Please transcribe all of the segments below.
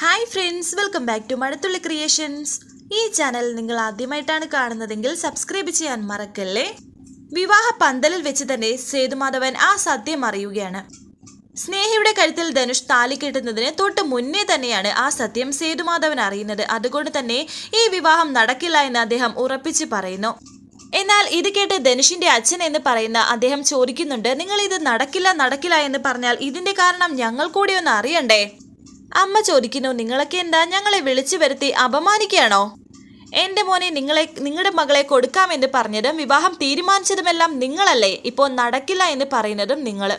Hi friends welcome back to Mazhathulli creations ഈ channel നിങ്ങൾ ആദ്യമായിട്ടാണ് കാണുന്നതെങ്കിൽ സബ്സ്ക്രൈബ് ചെയ്യാൻ മറക്കല്ലേ? വിവാഹ പന്തലിൽ വെച്ച് തന്നെ സേതുമാധവൻ ആ സത്യം അറിയുകയാണ്. സ്നേഹയുടെ കഴുത്തിൽ ധനുഷ് താലി കെട്ടുന്നതിന് തൊട്ട് മുന്നേ തന്നെയാണ് ആ സത്യം സേതുമാധവൻ അറിയുന്നത്. അതുകൊണ്ട് തന്നെ ഈ വിവാഹം നടക്കില്ല എന്ന് അദ്ദേഹം ഉറപ്പിച്ച് പറയുന്നു. എന്നാൽ ഇത് കേട്ട് ധനുഷിന്റെ അച്ഛൻ എന്ന് പറയുന്ന അദ്ദേഹം ചോദിക്കുന്നുണ്ട് നിങ്ങൾ ഇത് നടക്കില്ല നടക്കില്ല എന്ന് പറഞ്ഞാൽ ഇതിന്റെ കാരണം ഞങ്ങൾ കൂടി ഒന്ന് അറിയണ്ടേ? അമ്മ ചോദിക്കുന്നു നിങ്ങളൊക്കെ എന്താ ഞങ്ങളെ വിളിച്ചു വരുത്തി അപമാനിക്കുകയാണോ? എന്റെ മോനെ നിങ്ങളെ നിങ്ങളുടെ മകളെ കൊടുക്കാമെന്ന് പറഞ്ഞതും വിവാഹം തീരുമാനിച്ചതുമെല്ലാം നിങ്ങളല്ലേ? ഇപ്പോൾ നടക്കില്ല എന്ന് പറയുന്നതും നിങ്ങൾ.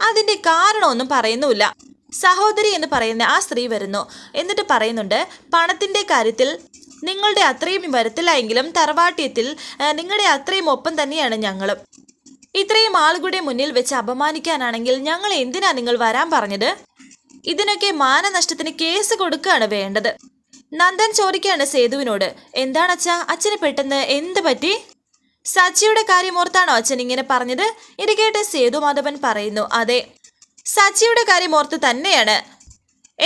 അതിന്റെ കാരണമൊന്നും പറയുന്നുമില്ല. സഹോദരി എന്ന് പറയുന്ന ആ സ്ത്രീ വരുന്നു. എന്നിട്ട് പറയുന്നുണ്ട് പണത്തിന്റെ കാര്യത്തിൽ നിങ്ങളുടെ അത്രയും തറവാട്യത്തിൽ ആ, നിങ്ങളുടെ അത്രയും ഒപ്പം തന്നെയാണ് ഞങ്ങളും. ഇത്രയും ആളുകളുടെ മുന്നിൽ വെച്ച് അപമാനിക്കാനാണെങ്കിൽ ഞങ്ങൾ എന്തിനാ നിങ്ങൾ വരാൻ പറഞ്ഞത്? ഇതിനൊക്കെ മാനനഷ്ടത്തിന് കേസ് കൊടുക്കുകയാണ് വേണ്ടത്. നന്ദൻ ചോദിക്കുകയാണ് സേതുവിനോട് എന്താണ് അച്ഛാ? അച്ഛന് പെട്ടെന്ന് എന്ത് പറ്റി? സച്ചിയുടെ കാര്യം ഓർത്താണോ അച്ഛൻ ഇങ്ങനെ പറഞ്ഞത്? ഇത് കേട്ട് സേതു മാധവൻ പറയുന്നു അതെ. സച്ചിയുടെ കാര്യം ഓർത്ത് തന്നെയാണ്.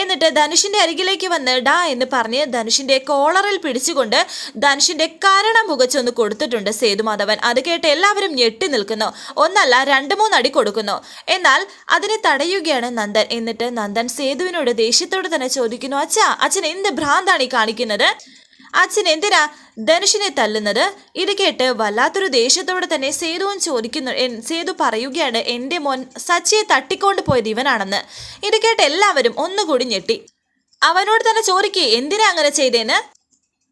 എന്നിട്ട് ധനുഷിന്റെ അരികിലേക്ക് വന്ന് ഡാ എന്ന് പറഞ്ഞ് ധനുഷിന്റെ കോളറിൽ പിടിച്ചുകൊണ്ട് ധനുഷിന്റെ കരണം മുഖച്ചൊന്ന് കൊടുത്തിട്ടുണ്ട് സേതുമാധവൻ അത് കേട്ട് എല്ലാവരും ഞെട്ടി നിൽക്കുന്നു. ഒന്നല്ല രണ്ട് മൂന്നടി കൊടുക്കുന്നു. എന്നാൽ അതിനെ തടയുകയാണ് നന്ദൻ. എന്നിട്ട് നന്ദൻ സേതുവിനോട് ദേഷ്യത്തോട് തന്നെ ചോദിക്കുന്നു അച്ഛാ അച്ഛൻ എന്ത് ഭ്രാന്താണ് ഈ കാണിക്കുന്നത്? അച്ഛൻ എന്തിനാ ധനുഷിനെ തല്ലുന്നത്? ഇത് കേട്ട് വല്ലാത്തൊരു ദേഷ്യത്തോടെ തന്നെ സേതുവും ചോദിക്കുന്നു സേതു പറയുകയാണ് എന്റെ മോൻ സച്ചിയെ തട്ടിക്കൊണ്ട് പോയത് ഇവനാണെന്ന്. ഇത് കേട്ട് എല്ലാവരും ഒന്നുകൂടി ഞെട്ടി. അവനോട് തന്നെ ചോദിക്കേ എന്തിനാ അങ്ങനെ ചെയ്തേന്ന്?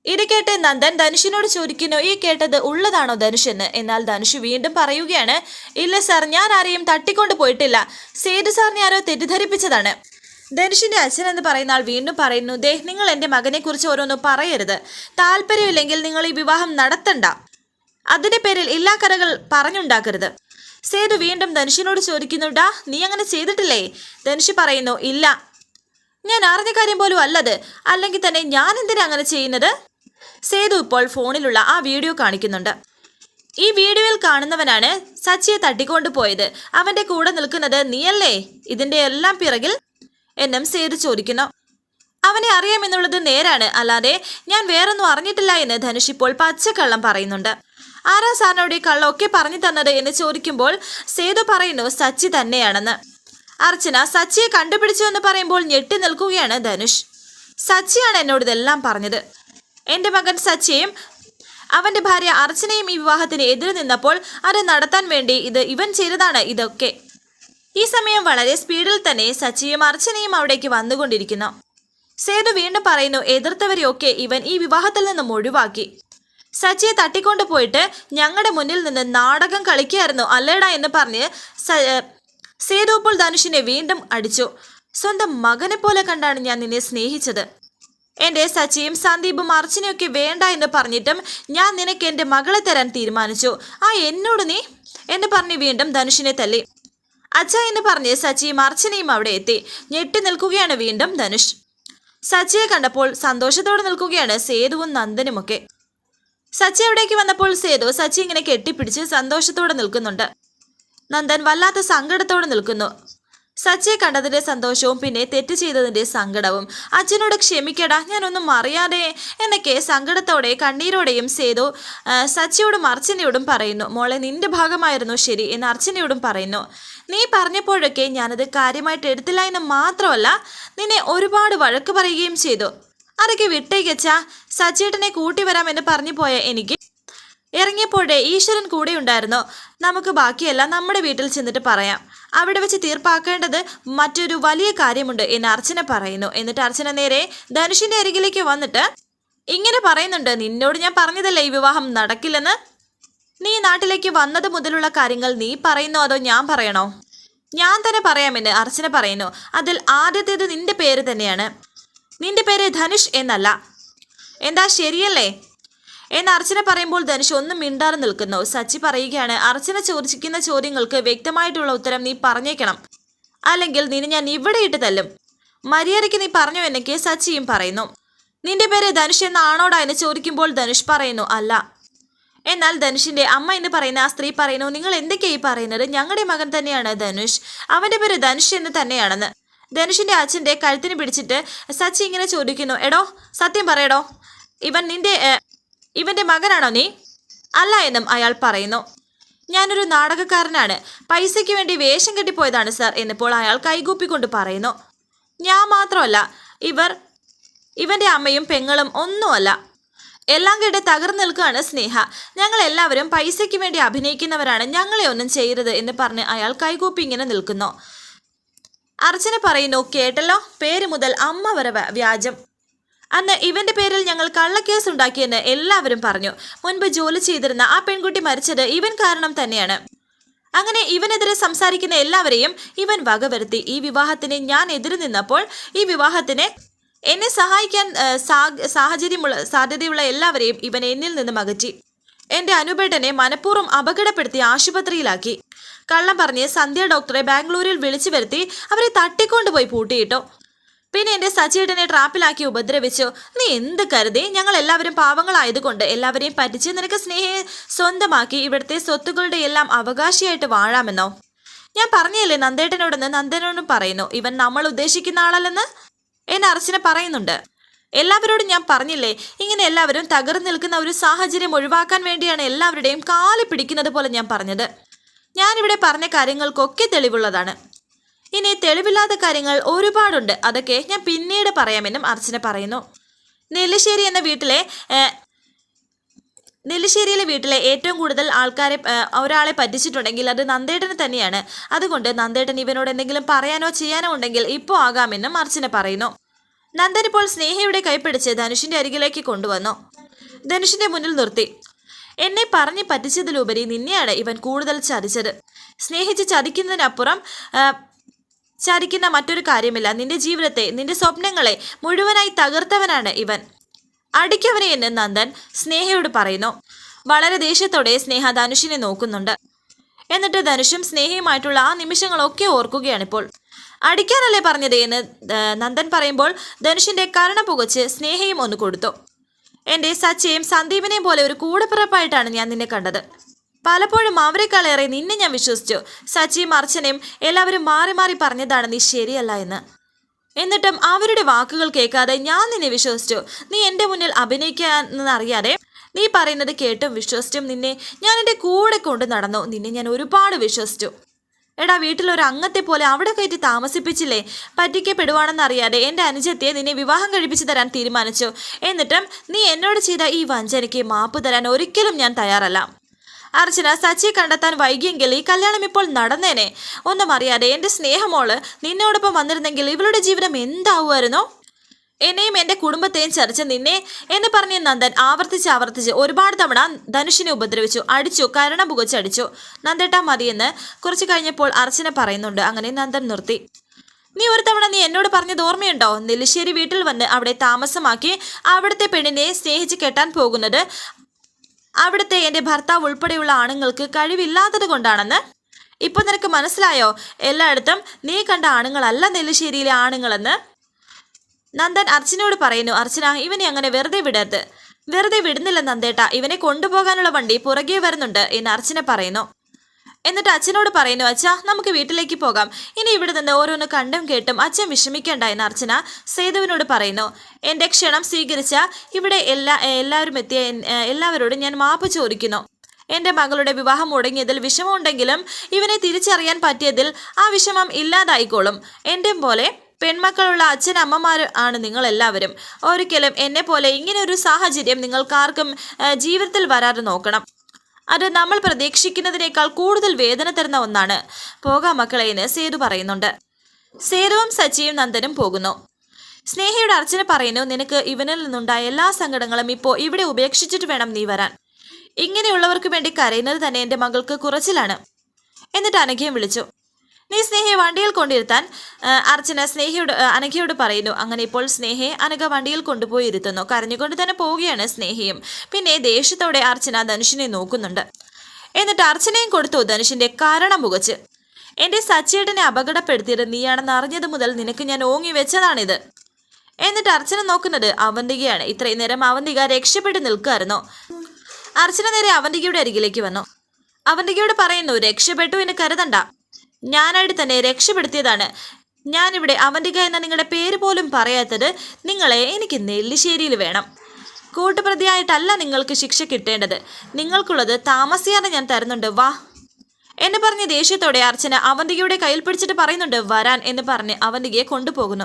ഇത് കേട്ട് നന്ദൻ ധനുഷിനോട് ചോദിക്കുന്നു ഈ കേട്ടത് ഉള്ളതാണോ ധനുഷെന്ന്? എന്നാൽ ധനുഷ് വീണ്ടും പറയുകയാണ് ഇല്ല സാർ ഞാൻ ആരെയും തട്ടിക്കൊണ്ട് പോയിട്ടില്ല. സേതു സാറിനെ ആരോ തെറ്റിദ്ധരിപ്പിച്ചതാണ്. ധനുഷിന്റെ അച്ഛൻ എന്ന് പറയുന്ന ആൾ വീണ്ടും പറയുന്നു ദേ നിങ്ങൾ എന്റെ മകനെ കുറിച്ച് ഓരോന്നും പറയരുത്. താല്പര്യമില്ലെങ്കിൽ നിങ്ങൾ ഈ വിവാഹം നടത്തണ്ട. അതിന്റെ പേരിൽ എല്ലാ കഥകൾ പറഞ്ഞുണ്ടാക്കരുത്. സേതു വീണ്ടും ധനുഷിനോട് ചോദിക്കുന്നു ഡാ നീ അങ്ങനെ ചെയ്തിട്ടില്ലേ? ധനുഷ് പറയുന്നു ഇല്ല. ഞാൻ അറിഞ്ഞ കാര്യം പോലും അല്ലത്. അല്ലെങ്കിൽ തന്നെ ഞാൻ എന്തിനാ അങ്ങനെ ചെയ്യുന്നത്? സേതു ഇപ്പോൾ ഫോണിലുള്ള ആ വീഡിയോ കാണിക്കുന്നുണ്ട്. ഈ വീഡിയോയിൽ കാണുന്നവനാണ് സച്ചിയെ തട്ടിക്കൊണ്ടു പോയത് അവന്റെ കൂടെ നിൽക്കുന്നത് നീയല്ലേ? ഇതിന്റെ എല്ലാം പിറകിൽ എന്നും സേതു ചോദിക്കുന്നു. അവനെ അറിയാമെന്നുള്ളത് നേരാണ്. അല്ലാതെ ഞാൻ വേറൊന്നും അറിഞ്ഞിട്ടില്ല എന്ന് ധനുഷ് ഇപ്പോൾ പച്ചക്കള്ളം പറയുന്നുണ്ട്. ആരാ സാറിനോട് ഈ കള്ളമൊക്കെ പറഞ്ഞു തന്നത് എന്ന് ചോദിക്കുമ്പോൾ സേതു പറയുന്നു സച്ചി തന്നെയാണെന്ന്. അർച്ചന സച്ചിയെ കണ്ടുപിടിച്ചു എന്ന് പറയുമ്പോൾ ഞെട്ടി നിൽക്കുകയാണ് ധനുഷ്. സച്ചിയാണ് എന്നോട് ഇതെല്ലാം പറഞ്ഞത്. എന്റെ മകൻ സച്ചിയും അവന്റെ ഭാര്യ അർച്ചനയും ഈ വിവാഹത്തിന് എതിരെ നിന്നപ്പോൾ അത് നടത്താൻ വേണ്ടി ഇത് ഇവൻ ചെയ്തതാണ് ഇതൊക്കെ. ഈ സമയം വളരെ സ്പീഡിൽ തന്നെ സച്ചിയും അർച്ചനയും അവിടേക്ക് വന്നുകൊണ്ടിരിക്കുന്നു. സേതു വീണ്ടും പറയുന്നു എതിർത്തവരെയൊക്കെ ഇവൻ ഈ വിവാഹത്തിൽ നിന്നും ഒഴിവാക്കി. സച്ചിയെ തട്ടിക്കൊണ്ടു പോയിട്ട് ഞങ്ങളുടെ മുന്നിൽ നിന്ന് നാടകം കളിക്കുകയായിരുന്നു അല്ലേടാ എന്ന് പറഞ്ഞ് സേതു ഇപ്പോൾ ധനുഷിനെ വീണ്ടും അടിച്ചു. സ്വന്തം മകനെ പോലെ കണ്ടാണ് ഞാൻ നിന്നെ സ്നേഹിച്ചത്. എന്റെ സച്ചിയും സന്ദീപും അർച്ചനയൊക്കെ വേണ്ട എന്ന് പറഞ്ഞിട്ടും ഞാൻ നിനക്ക് എന്റെ മകളെ തരാൻ തീരുമാനിച്ചു. ആ എന്നോട് നീ? എന്ന് പറഞ്ഞ് വീണ്ടും ധനുഷിനെ തല്ലി. അച്ഛ എന്ന് പറഞ്ഞ് സച്ചിയും അർച്ചനയും അവിടെ എത്തി. ഞെട്ടി നിൽക്കുകയാണ് വീണ്ടും ധനുഷ്. സച്ചിയെ കണ്ടപ്പോൾ സന്തോഷത്തോടെ നിൽക്കുകയാണ് സേതുവും നന്ദനുമൊക്കെ. സച്ചി അവിടേക്ക് വന്നപ്പോൾ സേതു സച്ചി ഇങ്ങനെ കെട്ടിപ്പിടിച്ച് സന്തോഷത്തോടെ നിൽക്കുന്നുണ്ട്. നന്ദൻ വല്ലാത്ത സങ്കടത്തോടെ നിൽക്കുന്നു. സച്ചിയെ കണ്ടതിന്റെ സന്തോഷവും പിന്നെ തെറ്റ് ചെയ്തതിന്റെ സങ്കടവും അച്ഛനോട് ക്ഷമിക്കടാ ഞാനൊന്നും അറിയാതെ എന്നൊക്കെ സങ്കടത്തോടെ കണ്ണീരോടെയും സേതു സച്ചിയോടും അർച്ചനയോടും പറയുന്നു. മോളെ നിന്റെ ഭാഗമായിരുന്നു ശരി എന്ന് അർച്ചനയോടും പറയുന്നു. നീ പറഞ്ഞപ്പോഴൊക്കെ ഞാനത് കാര്യമായിട്ട് എടുത്തില്ല എന്ന് മാത്രമല്ല നിന്നെ ഒരുപാട് വഴക്ക് പറയുകയും ചെയ്തു. അതൊക്കെ വിട്ടേക്കച്ച സച്ചേട്ടനെ കൂട്ടി വരാമെന്ന് പറഞ്ഞു പോയ എനിക്ക്. ഇറങ്ങിയപ്പോഴേ ഈശ്വരൻ കൂടെ ഉണ്ടായിരുന്നു. നമുക്ക് ബാക്കിയെല്ലാം നമ്മുടെ വീട്ടിൽ ചെന്നിട്ട് പറയാം. അവിടെ വെച്ച് തീർപ്പാക്കേണ്ടത് മറ്റൊരു വലിയ കാര്യമുണ്ട് എന്ന് അർച്ചന പറയുന്നു. എന്നിട്ട് അർച്ചന നേരെ ധനുഷിന്റെ അരികിലേക്ക് വന്നിട്ട് ഇങ്ങനെ പറയുന്നുണ്ട്. നിന്നോട് ഞാൻ പറഞ്ഞതല്ലേ ഈ വിവാഹം നടക്കില്ലെന്ന്? നീ നാട്ടിലേക്ക് വന്നത് മുതലുള്ള കാര്യങ്ങൾ നീ പറയുന്നോ അതോ ഞാൻ പറയണോ? ഞാൻ തന്നെ പറയാമെന്ന് അർച്ചന പറയുന്നു. അതിൽ ആദ്യത്തേത് നിന്റെ പേര് തന്നെയാണ്. നിന്റെ പേര് ധനുഷ് എന്നല്ല. എന്താ ശരിയല്ലേ? എന്ന് അർച്ചന പറയുമ്പോൾ ധനുഷ് ഒന്നും മിണ്ടാതെ നിൽക്കുന്നു. സച്ചി പറയുകയാണ് അർച്ചന ചോദിച്ചിരിക്കുന്ന ചോദ്യങ്ങൾക്ക് വ്യക്തമായിട്ടുള്ള ഉത്തരം നീ പറഞ്ഞേക്കണം. അല്ലെങ്കിൽ നിന്നെ ഞാൻ ഇവിടെ ഇട്ട് തല്ലും. മര്യാദയ്ക്ക് നീ പറഞ്ഞു എന്നൊക്കെ സച്ചിയും പറയുന്നു. നിന്റെ പേര് ധനുഷ് എന്നാണോടാ എന്ന് ചോദിക്കുമ്പോൾ ധനുഷ് പറയുന്നു അല്ല. എന്നാൽ ധനുഷിന്റെ അമ്മ എന്ന് പറയുന്ന ആ സ്ത്രീ പറയുന്നു നിങ്ങൾ എന്തൊക്കെയായി പറയുന്നത്? ഞങ്ങളുടെ മകൻ തന്നെയാണ് ധനുഷ്. അവന്റെ പേര് ധനുഷ് എന്ന് തന്നെയാണെന്ന്. ധനുഷിന്റെ അച്ഛന്റെ കഴുത്തിന് പിടിച്ചിട്ട് സച്ചി ഇങ്ങനെ ചോദിക്കുന്നു എടോ സത്യം പറയടോ ഇവൻ നിന്റെ ഇവന്റെ മകനാണോ നീ? അല്ല എന്നും അയാൾ പറയുന്നു. ഞാനൊരു നാടകക്കാരനാണ്. പൈസയ്ക്ക് വേണ്ടി വേഷം കെട്ടിപ്പോയതാണ് സർ എന്നിപ്പോൾ അയാൾ കൈകൂപ്പിക്കൊണ്ട് പറയുന്നു. ഞാൻ മാത്രമല്ല ഇവർ ഇവന്റെ അമ്മയും പെങ്ങളും ഒന്നുമല്ല. എല്ലാം കേട്ട് തകർന്നു നിൽക്കുകയാണ് സ്നേഹ. ഞങ്ങൾ എല്ലാവരും പൈസയ്ക്ക് വേണ്ടി അഭിനയിക്കുന്നവരാണ്. ഞങ്ങളെ ഒന്നും ചെയ്യരുത് എന്ന് പറഞ്ഞ് അയാൾ കൈകൂപ്പി ഇങ്ങനെ നിൽക്കുന്നു. അർച്ചന പറയുന്നു കേട്ടല്ലോ? പേര് മുതൽ അമ്മ വരെ വ്യ- വ്യാജം. അന്ന് ഇവന്റെ പേരിൽ ഞങ്ങൾ കള്ളക്കേസ് ഉണ്ടാക്കിയെന്ന് എല്ലാവരും പറഞ്ഞു. മുൻപ് ജോലി ചെയ്തിരുന്ന ആ പെൺകുട്ടി മരിച്ചത് ഇവൻ കാരണം തന്നെയാണ്. അങ്ങനെ ഇവനെതിരെ സംസാരിക്കുന്ന എല്ലാവരെയും ഇവൻ വകവരുത്തി. ഈ വിവാഹത്തിന് ഞാൻ എതിര് നിന്നപ്പോൾ ഈ വിവാഹത്തിന് എന്നെ സഹായിക്കാൻ സാഹചര്യമുള്ള സാധ്യതയുള്ള എല്ലാവരെയും ഇവൻ എന്നിൽ നിന്നും അകറ്റി. എന്റെ അനുപേട്ടനെ മനഃപൂർവം അപകടപ്പെടുത്തി ആശുപത്രിയിലാക്കി. കള്ളം പറഞ്ഞ് സന്ധ്യ ഡോക്ടറെ ബാംഗ്ലൂരിൽ വിളിച്ചു വരുത്തി അവരെ തട്ടിക്കൊണ്ടുപോയി പൂട്ടിയിട്ടു. പിന്നെ എന്റെ സച്ചിയേട്ടനെ ട്രാപ്പിലാക്കി ഉപദ്രവിച്ചു. നീ എന്ത് കരുതി? ഞങ്ങൾ എല്ലാവരും പാവങ്ങളായതുകൊണ്ട് എല്ലാവരെയും പറ്റിച്ച് നിനക്ക് സ്നേഹയെ സ്വന്തമാക്കി ഇവിടുത്തെ സ്വത്തുക്കളുടെ എല്ലാം അവകാശിയായിട്ട് വാഴാമെന്നോ? ഞാൻ പറഞ്ഞല്ലേ നന്ദേട്ടനോടെന്ന്? നന്ദനോടും പറയുന്നു ഇവൻ നമ്മൾ ഉദ്ദേശിക്കുന്ന ആളല്ലെന്ന്? എന്നെ അർച്ചന പറയുന്നുണ്ട്. എല്ലാവരോടും ഞാൻ പറഞ്ഞില്ലേ ഇങ്ങനെ എല്ലാവരും തകർന്നു നിൽക്കുന്ന ഒരു സാഹചര്യം ഒഴിവാക്കാൻ വേണ്ടിയാണ് എല്ലാവരുടെയും കാൽ പിടിക്കുന്നത് പോലെ ഞാൻ പറഞ്ഞത്. ഞാനിവിടെ പറഞ്ഞ കാര്യങ്ങൾക്കൊക്കെ തെളിവുള്ളതാണ്. ഇനി തെളിവില്ലാത്ത കാര്യങ്ങൾ ഒരുപാടുണ്ട്. അതൊക്കെ ഞാൻ പിന്നീട് പറയാമെന്നും അർച്ചന പറയുന്നു. നെല്ലിശ്ശേരി എന്ന വീട്ടിലെ നെല്ലിശ്ശേരിയിലെ വീട്ടിലെ ഏറ്റവും കൂടുതൽ ആൾക്കാരെ ഒരാളെ പറ്റിച്ചിട്ടുണ്ടെങ്കിൽ അത് നന്ദേട്ടന് തന്നെയാണ്. അതുകൊണ്ട് നന്ദേട്ടൻ ഇവനോട് എന്തെങ്കിലും പറയാനോ ചെയ്യാനോ ഉണ്ടെങ്കിൽ ഇപ്പോൾ ആകാമെന്നും അർച്ചന പറയുന്നു. നന്ദൻ ഇപ്പോൾ സ്നേഹയുടെ കൈപ്പിടിച്ച് ധനുഷിന്റെ അരികിലേക്ക് കൊണ്ടുവന്നു. ധനുഷിന്റെ മുന്നിൽ നിർത്തി. എന്നെ പറഞ്ഞ് പറ്റിച്ചതിലുപരി നിന്നെയാണ് ഇവൻ കൂടുതൽ ചതിച്ചത്. സ്നേഹിച്ച് ചതിക്കുന്നതിനപ്പുറം ചതിക്കുന്ന മറ്റൊരു കാര്യമില്ല. നിന്റെ ജീവിതത്തെ നിന്റെ സ്വപ്നങ്ങളെ മുഴുവനായി തകർത്തവനാണ് ഇവൻ. അടിക്കവനെ എന്ന് നന്ദൻ സ്നേഹയോട് പറയുന്നു. വളരെ ദേഷ്യത്തോടെ സ്നേഹ ധനുഷിനെ നോക്കുന്നുണ്ട്. എന്നിട്ട് ധനുഷും സ്നേഹയുമായിട്ടുള്ള ആ നിമിഷങ്ങളൊക്കെ ഓർക്കുകയാണിപ്പോൾ അടിക്കാനല്ലേ പറഞ്ഞത് എന്ന് നന്ദൻ പറയുമ്പോൾ ധനുഷിന്റെ കരുണ പുകച്ച് സ്നേഹയും ഒന്ന് കൊടുത്തു. എന്റെ സച്ചയും സന്ദീപിനെയും പോലെ ഒരു കൂടപ്പിറപ്പായിട്ടാണ് ഞാൻ നിന്നെ കണ്ടത്. പലപ്പോഴും അവരെക്കാളേറെ നിന്നെ ഞാൻ വിശ്വസിച്ചു. സച്ചിയും അർച്ചനയും എല്ലാവരും മാറി മാറി പറഞ്ഞതാണ് നീ ശരിയല്ല എന്ന്. എന്നിട്ടും അവരുടെ വാക്കുകൾ കേൾക്കാതെ ഞാൻ നിന്നെ വിശ്വസിച്ചു. നീ എന്റെ മുന്നിൽ അഭിനയിക്കാന്നറിയാതെ നീ പറയുന്നത് കേട്ടും വിശ്വസിച്ചും നിന്നെ ഞാൻ എന്റെ കൂടെ കൊണ്ട് നടന്നു. നിന്നെ ഞാൻ ഒരുപാട് വിശ്വസിച്ചു. എടാ വീട്ടിൽ ഒരു അംഗത്തെ പോലെ അവിടെ കയറ്റി താമസിപ്പിച്ചില്ലേ? പറ്റിക്കപ്പെടുവാണെന്നറിയാതെ എന്റെ അനുജത്തിയെ നിന്നെ വിവാഹം കഴിപ്പിച്ചു തരാൻ തീരുമാനിച്ചു. എന്നിട്ടും നീ എന്നോട് ചെയ്ത ഈ വഞ്ചനയ്ക്ക് മാപ്പ് തരാൻ ഒരിക്കലും ഞാൻ തയ്യാറല്ല. അർച്ചന സച്ചിയെ കണ്ടെത്താൻ വൈകിയെങ്കിൽ ഈ കല്യാണം ഇപ്പോൾ നടന്നേനെ. ഒന്നും അറിയാതെ എന്റെ സ്നേഹമോൾ നിന്നോടൊപ്പം വന്നിരുന്നെങ്കിൽ ഇവളുടെ ജീവിതം എന്താവുമായിരുന്നോ? എന്നെയും എന്റെ കുടുംബത്തെയും ചർച്ച നിന്നെ എന്ന് പറഞ്ഞ നന്ദൻ ആവർത്തിച്ച് ആവർത്തിച്ച് ഒരുപാട് തവണ ധനുഷിനെ ഉപദ്രവിച്ചു അടിച്ചു കരുണ പുകച്ചടിച്ചു. നന്ദേട്ടാ മതിയെന്ന് കുറച്ച് കഴിഞ്ഞപ്പോൾ അർച്ചന പറയുന്നുണ്ട്. അങ്ങനെ നന്ദൻ നിർത്തി. നീ ഒരു തവണ നീ എന്നോട് പറഞ്ഞത് ഓർമ്മയുണ്ടോ? നെല്ലിശ്ശേരി വീട്ടിൽ വന്ന് അവിടെ താമസമാക്കി അവിടുത്തെ പെണ്ണിനെ സ്നേഹിച്ച് കെട്ടാൻ പോകുന്നത് അവിടുത്തെ എന്റെ ഭർത്താവ് ഉൾപ്പെടെയുള്ള ആണുങ്ങൾക്ക് കഴിവില്ലാത്തത് കൊണ്ടാണെന്ന് ഇപ്പൊ നിനക്ക് മനസ്സിലായോ? എല്ലായിടത്തും നീ കണ്ട ആണുങ്ങളല്ല നെല്ലിശ്ശേരിയിലെ ആണുങ്ങളെന്ന് നന്ദൻ അർച്ചനയോട് പറയുന്നു. അർച്ചന ഇവനെ അങ്ങനെ വെറുതെ വിടരുത്. വെറുതെ വിടുന്നില്ല നന്ദേട്ട. ഇവനെ കൊണ്ടുപോകാനുള്ള വണ്ടി പുറകെ വരുന്നുണ്ട് എന്ന് അർച്ചന പറയുന്നു. എന്നിട്ട് അച്ഛനോട് പറയുന്നു അച്ഛാ നമുക്ക് വീട്ടിലേക്ക് പോകാം. ഇനി ഇവിടെ നിന്ന് ഓരോന്ന് കണ്ടും കേട്ടും അച്ഛൻ വിഷമിക്കേണ്ട എന്ന് അർച്ചന സേതുവിനോട് പറയുന്നു. എന്റെ ക്ഷണം സ്വീകരിച്ച ഇവിടെ എല്ലാ എല്ലാവരും എത്തിയ എല്ലാവരോടും ഞാൻ മാപ്പ് ചോദിക്കുന്നു. എന്റെ മകളുടെ വിവാഹം മുടങ്ങിയതിൽ വിഷമമുണ്ടെങ്കിലും ഇവനെ തിരിച്ചറിയാൻ പറ്റിയതിൽ ആ വിഷമം ഇല്ലാതായിക്കോളും. എന്റെ പോലെ പെൺമക്കളുള്ള അച്ഛനമ്മമാർ ആണ് നിങ്ങൾ എല്ലാവരും ഒരിക്കലും എന്നെ പോലെ ഇങ്ങനെ ഒരു സാഹചര്യം നിങ്ങൾക്കാർക്കും ജീവിതത്തിൽ വരാതെ നോക്കണം. അത് നമ്മൾ പ്രതീക്ഷിക്കുന്നതിനേക്കാൾ കൂടുതൽ വേദന തരുന്ന ഒന്നാണ്. പോകാം മക്കളെ എന്ന് സേതു പറയുന്നുണ്ട്. സേതുവും സച്ചിയും നന്ദനും പോകുന്നു. സ്നേഹയുടെ അർച്ചന പറയുന്നു നിനക്ക് ഇവനിൽ നിന്നുണ്ടായ എല്ലാ സങ്കടങ്ങളും ഇപ്പോൾ ഇവിടെ ഉപേക്ഷിച്ചിട്ട് വേണം നീ വരാൻ. ഇങ്ങനെയുള്ളവർക്ക് വേണ്ടി കരയുന്നത് തന്നെ എന്റെ മകൾക്ക് കുറച്ചിലാണ്. എന്നിട്ട് അനഘയും വിളിച്ചു. നീ സ്നേഹയെ വണ്ടിയിൽ കൊണ്ടിരുത്താൻ അർച്ചന സ്നേഹയോട് അനഘയോട് പറയുന്നു. അങ്ങനെ ഇപ്പോൾ സ്നേഹയെ അനഘ വണ്ടിയിൽ കൊണ്ടുപോയി ഇരുത്തുന്നു. കരഞ്ഞുകൊണ്ട് തന്നെ പോവുകയാണ് സ്നേഹയും. പിന്നെ ദേഷ്യത്തോടെ അർച്ചന ധനുഷിനെ നോക്കുന്നുണ്ട്. എന്നിട്ട് അർച്ചനയും കൊടുത്തു ധനുഷിന്റെ കാരണം മുഖച്ച്. എന്റെ സച്ചേട്ടനെ അപകടപ്പെടുത്തിയത് നീയാണെന്ന് അറിഞ്ഞത് മുതൽ നിനക്ക് ഞാൻ ഓങ്ങി വെച്ചതാണിത്. എന്നിട്ട് അർച്ചന നോക്കുന്നത് അവന്തികയാണ്. ഇത്രയും നേരം അവന്തിക രക്ഷപ്പെട്ട് നിൽക്കുമായിരുന്നു അർച്ചന നേരെ അവന്തികയുടെ അരികിലേക്ക് വന്നു. അവന്തികയോട് പറയുന്നു രക്ഷപ്പെട്ടു എന്ന് കരുതണ്ട. ഞാനായിട്ട് തന്നെ രക്ഷപ്പെടുത്തിയതാണ്. ഞാനിവിടെ അവന്തിക എന്ന നിങ്ങളുടെ പേര് പോലും പറയാത്തത് നിങ്ങളെ എനിക്ക് നെല്ലിശ്ശേരിയിൽ വേണം. കൂട്ടുപ്രതിയായിട്ടല്ല നിങ്ങൾക്ക് ശിക്ഷ കിട്ടേണ്ടത്. നിങ്ങൾക്കുള്ളത് താമസിയാതെ ഞാൻ തരുന്നുണ്ട്. വാ. എന്ന് പറഞ്ഞ് ദേഷ്യത്തോടെ അർച്ചന അവന്തികയുടെ കയ്യിൽ പിടിച്ചിട്ട് പറയുന്നുണ്ട് വരാൻ എന്ന് പറഞ്ഞ് അവന്തികയെ കൊണ്ടുപോകുന്നു.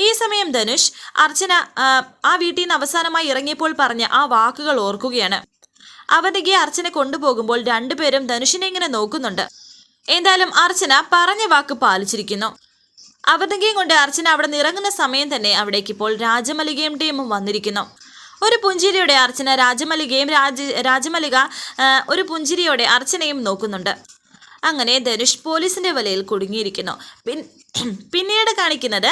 ഈ സമയം ധനുഷ് അർച്ചന ആ വീട്ടിൽ നിന്ന് അവസാനമായി ഇറങ്ങിയപ്പോൾ പറഞ്ഞ ആ വാക്കുകൾ ഓർക്കുകയാണ്. അവന്തികയെ അർച്ചന കൊണ്ടുപോകുമ്പോൾ രണ്ടുപേരും ധനുഷിനെ ഇങ്ങനെ നോക്കുന്നുണ്ട്. എന്തായാലും അർച്ചന പറഞ്ഞ വാക്ക് പാലിച്ചിരിക്കുന്നു. അവതങ്കയും കൊണ്ട് അർച്ചന അവിടെ നിറങ്ങുന്ന സമയം തന്നെ അവിടേക്ക് ഇപ്പോൾ രാജമലികയും ടീമും വന്നിരിക്കുന്നു. ഒരു പുഞ്ചിരിയോടെ അർച്ചന രാജമലികയും രാജ രാജമലിക ഒരു പുഞ്ചിരിയോടെ അർച്ചനയും നോക്കുന്നുണ്ട്. അങ്ങനെ ധനുഷ് പോലീസിന്റെ വലയിൽ കുടുങ്ങിയിരിക്കുന്നു. പിന്നീട് കാണിക്കുന്നത്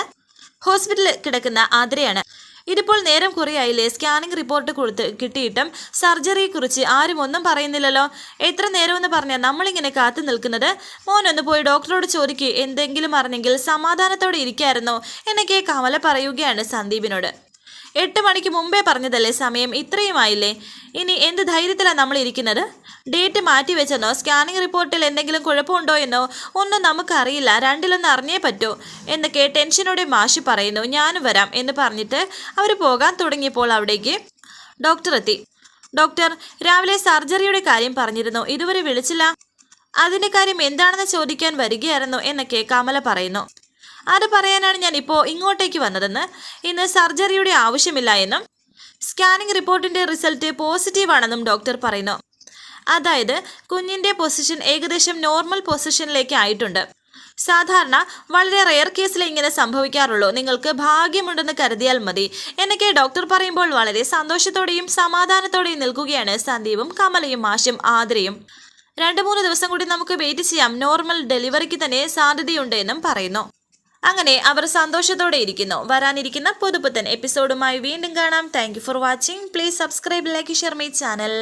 ഹോസ്പിറ്റലിൽ കിടക്കുന്ന ആതിരയാണ്. ഇതിപ്പോൾ നേരം കുറയായില്ലേ? സ്കാനിംഗ് റിപ്പോർട്ട് കൊടുത്ത് കിട്ടിയിട്ടും സർജറിയെക്കുറിച്ച് ആരും ഒന്നും പറയുന്നില്ലല്ലോ. എത്ര നേരമെന്ന് പറഞ്ഞാൽ നമ്മളിങ്ങനെ കാത്തു നിൽക്കുന്നത്? മോനൊന്ന് പോയി ഡോക്ടറോട് ചോദിക്കുക എന്തെങ്കിലും അറിഞ്ഞെങ്കിൽ സമാധാനത്തോടെ ഇരിക്കായിരുന്നോ? എന്നൊക്കെ കമല പറയുകയാണ് സന്ദീപിനോട്. എട്ട് മണിക്ക് മുമ്പേ പറഞ്ഞതല്ലേ സമയം? ഇത്രയുമായില്ലേ ഇനി എന്ത് ധൈര്യത്തിലാണ് നമ്മൾ ഇരിക്കുന്നത്? ഡേറ്റ് മാറ്റി വെച്ചെന്നോ? സ്കാനിംഗ് റിപ്പോർട്ടിൽ എന്തെങ്കിലും കുഴപ്പമുണ്ടോ എന്നോ? ഒന്നും നമുക്കറിയില്ല. രണ്ടിലൊന്ന് അറിഞ്ഞേ പറ്റൂ എന്നൊക്കെ ടെൻഷനോടെ മാഷി പറയുന്നു. ഞാനും വരാം എന്ന് പറഞ്ഞിട്ട് അവർ പോകാൻ തുടങ്ങിയപ്പോൾ അവിടേക്ക് ഡോക്ടർ എത്തി. ഡോക്ടർ രാവിലെ സർജറിയുടെ കാര്യം പറഞ്ഞിരുന്നു. ഇതുവരെ വിളിച്ചില്ല. അതിന്റെ കാര്യം എന്താണെന്ന് ചോദിക്കാൻ വരികയായിരുന്നു എന്നൊക്കെ കമല പറയുന്നു. അത് പറയാനാണ് ഞാൻ ഇപ്പോൾ ഇങ്ങോട്ടേക്ക് വന്നതെന്ന്. ഇന്ന് സർജറിയുടെ ആവശ്യമില്ല എന്നും സ്കാനിംഗ് റിപ്പോർട്ടിന്റെ റിസൾട്ട് പോസിറ്റീവ് ആണെന്നും ഡോക്ടർ പറയുന്നു. അതായത് കുഞ്ഞിന്റെ പൊസിഷൻ ഏകദേശം നോർമൽ പൊസിഷനിലേക്ക് ആയിട്ടുണ്ട്. സാധാരണ വളരെ റെയർ കേസിൽ ഇങ്ങനെ സംഭവിക്കാറുള്ളൂ. നിങ്ങൾക്ക് ഭാഗ്യമുണ്ടെന്ന് കരുതിയാൽ മതി. എന്നൊക്കെ ഡോക്ടർ പറയുമ്പോൾ വളരെ സന്തോഷത്തോടെയും സമാധാനത്തോടെയും നിൽക്കുകയാണ് സന്ദീപും കമലയും മാഷും ആതിരയും. രണ്ട് മൂന്ന് ദിവസം കൂടി നമുക്ക് വെയിറ്റ് ചെയ്യാം. നോർമൽ ഡെലിവറിക്ക് തന്നെ സാധ്യതയുണ്ട് എന്നും പറയുന്നു. അങ്ങനെ അവർ സന്തോഷത്തോടെ ഇരിക്കുന്നു. വരാനിരിക്കുന്ന പുതുപുത്തൻ എപ്പിസോഡുമായി വീണ്ടും കാണാം. Thank for watching please subscribe like share my channel